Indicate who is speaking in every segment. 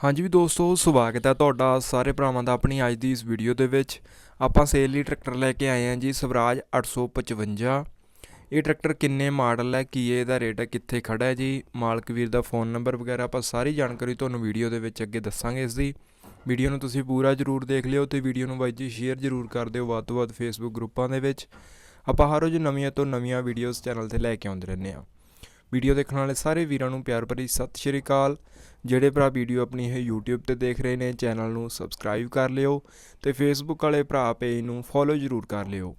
Speaker 1: ਹਾਂਜੀ ਵੀ ਦੋਸਤੋ, ਸਵਾਗਤ ਹੈ ਤੁਹਾਡਾ ਸਾਰੇ ਭਰਾਵਾਂ ਦਾ ਆਪਣੀ ਅੱਜ ਦੀ ਇਸ ਵੀਡੀਓ ਦੇ ਵਿੱਚ। ਆਪਾਂ ਸੇਲ ਲਈ ਟਰੈਕਟਰ ਲੈ ਕੇ ਆਏ ਹਾਂ ਜੀ, ਸਵਰਾਜ 855 ਇਹ ਟਰੈਕਟਰ ਕਿੰਨੇ ਮਾਡਲ ਹੈ, ਕੀ ਇਹਦਾ ਰੇਟ ਹੈ ਕਿੱਥੇ ਖੜਾ ਹੈ ਜੀ? ਮਾਲਕ ਵੀਰ ਦਾ ਫੋਨ ਨੰਬਰ ਵਗੈਰਾ ਆਪਾਂ ਸਾਰੀ ਜਾਣਕਾਰੀ ਤੁਹਾਨੂੰ ਵੀਡੀਓ ਦੇ ਵਿੱਚ ਅੱਗੇ ਦੱਸਾਂਗੇ ਇਸ ਦੀ। ਵੀਡੀਓ ਨੂੰ ਤੁਸੀਂ ਪੂਰਾ ਜਰੂਰ ਦੇਖ ਲਿਓ ਤੇ ਵੀਡੀਓ ਨੂੰ ਬਾਈ ਜੀ ਸ਼ੇਅਰ ਜਰੂਰ ਕਰ ਦਿਓ ਵੱਧ ਤੋਂ ਵੱਧ ਫੇਸਬੁੱਕ ਗਰੁੱਪਾਂ ਦੇ ਵਿੱਚ। ਆਪਾਂ ਹਰ ਰੋਜ਼ ਨਵੀਆਂ ਤੋਂ ਨਵੀਆਂ ਵੀਡੀਓਜ਼ ਚੈਨਲ ਤੇ ਲੈ ਕੇ ਆਉਂਦੇ ਰਹਿੰਦੇ ਹਾਂ। ਵੀਡੀਓ ਦੇਖਣ ਵਾਲੇ ਸਾਰੇ ਵੀਰਾਂ ਨੂੰ ਪਿਆਰ ਭਰੀ ਸਤਿ ਸ਼੍ਰੀ ਅਕਾਲ। ਜਿਹੜੇ ਭਰਾ ਵੀਡੀਓ ਆਪਣੀ ਇਹ YouTube ਤੇ ਦੇਖ ਰਹੇ ਨੇ, ਚੈਨਲ ਨੂੰ ਸਬਸਕ੍ਰਾਈਬ ਕਰ ਲਿਓ ਤੇ Facebook ਵਾਲੇ ਭਰਾ ਪੇਜ ਨੂੰ ਫੋਲੋ ਜ਼ਰੂਰ ਕਰ ਲਿਓ।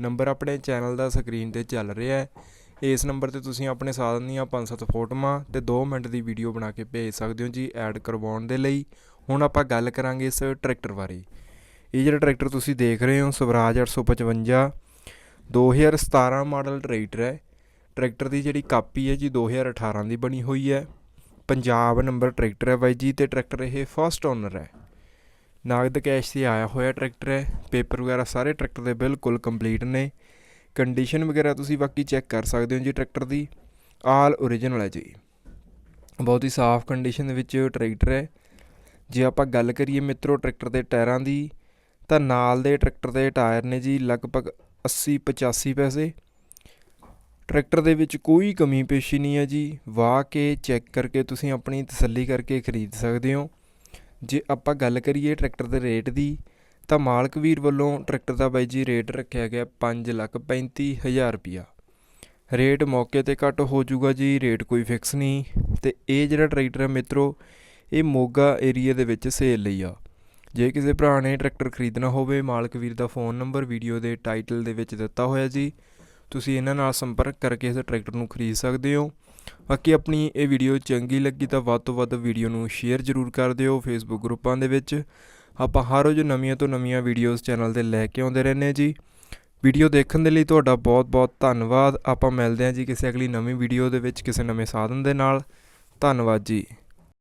Speaker 1: ਨੰਬਰ ਆਪਣੇ ਚੈਨਲ ਦਾ ਸਕਰੀਨ ਤੇ ਚੱਲ ਰਿਹਾ ਹੈ। ਇਸ ਨੰਬਰ ਤੇ ਤੁਸੀਂ ਆਪਣੇ ਸਾਧਨ ਦੀਆਂ 5-7 ਫੋਟੋਆਂ ਤੇ 2 ਮਿੰਟ ਦੀ ਵੀਡੀਓ ਬਣਾ ਕੇ ਭੇਜ ਸਕਦੇ ਹੋ ਜੀ ਐਡ ਕਰਵਾਉਣ ਦੇ ਲਈ। ਹੁਣ ਆਪਾਂ ਗੱਲ ਕਰਾਂਗੇ ਇਸ ਟਰੈਕਟਰ ਬਾਰੇ। ਇਹ ਜਿਹੜਾ ਟਰੈਕਟਰ ਤੁਸੀਂ ਦੇਖ ਰਹੇ ਹੋ, ਸਵਰਾਜ 855 2017 ਮਾਡਲ ਟਰੈਕਟਰ ਹੈ। ਟਰੈਕਟਰ ਦੀ ਜਿਹੜੀ ਕਾਪੀ ਹੈ ਜੀ 2018 ਦੀ ਬਣੀ ਹੋਈ ਹੈ। ਪੰਜਾਬ ਨੰਬਰ ਟਰੈਕਟਰ ਹੈ ਬਾਈ ਜੀ ਤੇ ਟਰੈਕਟਰ ਇਹ ਫਸਟ ਓਨਰ ਹੈ। ਨਾਗਦ ਕੈਸ਼ ਤੇ ਆਇਆ ਹੋਇਆ ਟਰੈਕਟਰ ਹੈ। ਪੇਪਰ ਵਗੈਰਾ ਸਾਰੇ ਟਰੈਕਟਰ ਦੇ ਬਿਲਕੁਲ ਕੰਪਲੀਟ ਨੇ। ਕੰਡੀਸ਼ਨ ਵਗੈਰਾ ਤੁਸੀਂ ਬਾਕੀ ਚੈੱਕ ਕਰ ਸਕਦੇ ਹੋ ਜੀ ਟਰੈਕਟਰ ਦੀ। ਆਲ ਓਰੀਜਨਲ ਹੈ ਜੀ। ਬਹੁਤ ਹੀ ਸਾਫ਼ ਕੰਡੀਸ਼ਨ ਦੇ ਵਿੱਚ ਟਰੈਕਟਰ ਹੈ। ਜੇ ਆਪਾਂ ਗੱਲ ਕਰੀਏ ਮਿੱਤਰੋ ਟਰੈਕਟਰ ਦੇ ਟਾਇਰਾਂ ਦੀ, ਤਾਂ ਨਾਲ ਦੇ ਟਰੈਕਟਰ ਦੇ ਟਾਇਰ ਨੇ ਜੀ ਲਗਭਗ 80 85 ਪੈਸੇ। ਟਰੈਕਟਰ ਦੇ ਵਿੱਚ ਕੋਈ ਕਮੀ ਪੇਸ਼ੀ ਨਹੀਂ ਹੈ ਜੀ। ਵਾਹ ਕੇ ਚੈੱਕ ਕਰਕੇ ਤੁਸੀਂ ਆਪਣੀ ਤਸੱਲੀ ਕਰਕੇ ਖਰੀਦ ਸਕਦੇ ਹੋ। ਜੇ ਆਪਾਂ ਗੱਲ ਕਰੀਏ ਟਰੈਕਟਰ ਦੇ ਰੇਟ ਦੀ, ਤਾਂ ਮਾਲਕ ਵੀਰ ਵੱਲੋਂ ਟਰੈਕਟਰ ਦਾ ਬਾਈ ਜੀ ਰੇਟ ਰੱਖਿਆ ਗਿਆ 5 ਲੱਖ 35 ਹਜ਼ਾਰ ਰੁਪਿਆ ਰੇਟ ਮੌਕੇ ਤੇ ਘੱਟ ਹੋ ਜਾਊਗਾ ਜੀ, ਰੇਟ ਕੋਈ ਫਿਕਸ ਨਹੀਂ। ਤੇ ਇਹ ਜਿਹੜਾ ਟਰੈਕਟਰ ਹੈ ਮਿੱਤਰੋ, ਇਹ ਮੋਗਾ ਏਰੀਆ ਦੇ ਵਿੱਚ ਸੇਲ ਲਈ ਆ। ਜੇ ਕਿਸੇ ਭਰਾ ਨੇ ਟਰੈਕਟਰ ਖਰੀਦਣਾ ਹੋਵੇ, ਮਾਲਕ ਵੀਰ ਦਾ ਫੋਨ ਨੰਬਰ, ਵੀਡੀਓ ਦੇ ਟਾਈਟਲ ਦੇ ਵਿੱਚ ਦਿੱਤਾ ਹੋਇਆ ਜੀ। ਤੁਸੀਂ ਇਹਨਾਂ ਨਾਲ ਸੰਪਰਕ ਕਰਕੇ ਇਸ ਟਰੈਕਟਰ ਨੂੰ ਖਰੀਦ ਸਕਦੇ ਹੋ। ਬਾਕੀ ਆਪਣੀ ਇਹ ਵੀਡੀਓ ਚੰਗੀ ਲੱਗੀ ਤਾਂ ਵੱਧ ਤੋਂ ਵੱਧ ਵੀਡੀਓ ਨੂੰ ਸ਼ੇਅਰ ਜ਼ਰੂਰ ਕਰ ਦਿਓ ਫੇਸਬੁੱਕ ਗਰੁੱਪਾਂ ਦੇ ਵਿੱਚ। ਆਪਾਂ ਹਰ ਰੋਜ਼ ਨਵੀਆਂ ਤੋਂ ਨਵੀਆਂ ਵੀਡੀਓਜ਼ ਚੈਨਲ ਤੇ ਲੈ ਕੇ ਆਉਂਦੇ ਰਹਿੰਦੇ ਹਾਂ ਜੀ। ਵੀਡੀਓ ਦੇਖਣ ਦੇ ਲਈ ਤੁਹਾਡਾ ਬਹੁਤ-ਬਹੁਤ ਧੰਨਵਾਦ। ਆਪਾਂ ਮਿਲਦੇ ਹਾਂ ਜੀ ਕਿਸੇ ਅਗਲੀ ਨਵੀਂ ਵੀਡੀਓ ਦੇ ਵਿੱਚ ਕਿਸੇ ਨਵੇਂ ਸਾਧਨ ਦੇ ਨਾਲ। ਧੰਨਵਾਦ ਜੀ।